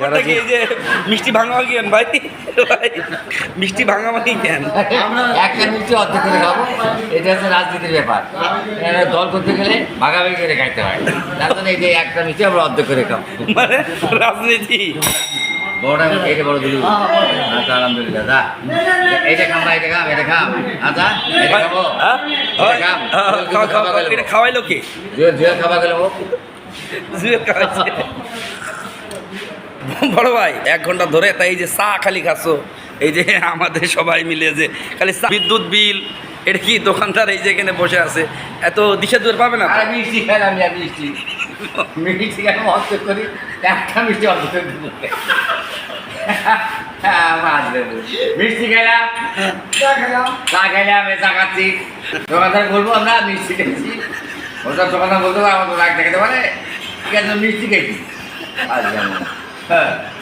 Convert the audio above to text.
যারা যে যে মিষ্টি ভাঙা কেন ভাই। ভাই মিষ্টি ভাঙা মানে কেন একটা মিষ্টি অর্ধেক করে খাব। এটা হচ্ছে রাজনীতির ব্যাপার। দল করতে গেলে ভাগাভাগি করে খাইতে হয়। তার জন্য এই যে একটা মিষ্টি আমরা অর্ধেক করে খাব। মানে রাজনীতি। বড়টা এইটা বড় দিলি। আচ্ছা আলহামদুলিল্লাহ দা এইটা খাম ভাই এটা খাম এটা খাম। আচ্ছা এটা খাব? এটা এটা খাওয়াইলো কে জুয়েল জুয়েল খাবা গেল জুয়েল খাওয়াইছে বড় ভাই এক ঘণ্টা ধরে তাই এই যে চা খালি খাচ্ছ। এই যে আমাদের সবাই মিলে যে খালি বিদ্যুৎ বিল এটা কি দোকানদার এই যে এখানে বসে আছে? এত দিশা দূর পাবে না আরে মিষ্টি খেলাম আমি মিষ্টি। মিষ্টি কেন করি? একটা মিষ্টি করে হ্যাঁ, মিষ্টি খেলাম চা খেলাম চা খাচ্ছি। দোকানদার বলব আমরা মিষ্টি খেয়েছি ওটা দোকানদার বলতে পারে আমাদের রাগ দেখাতে পারে। ঠিক আছে মিষ্টি খেয়েছি আর জানো না। হ্যাঁ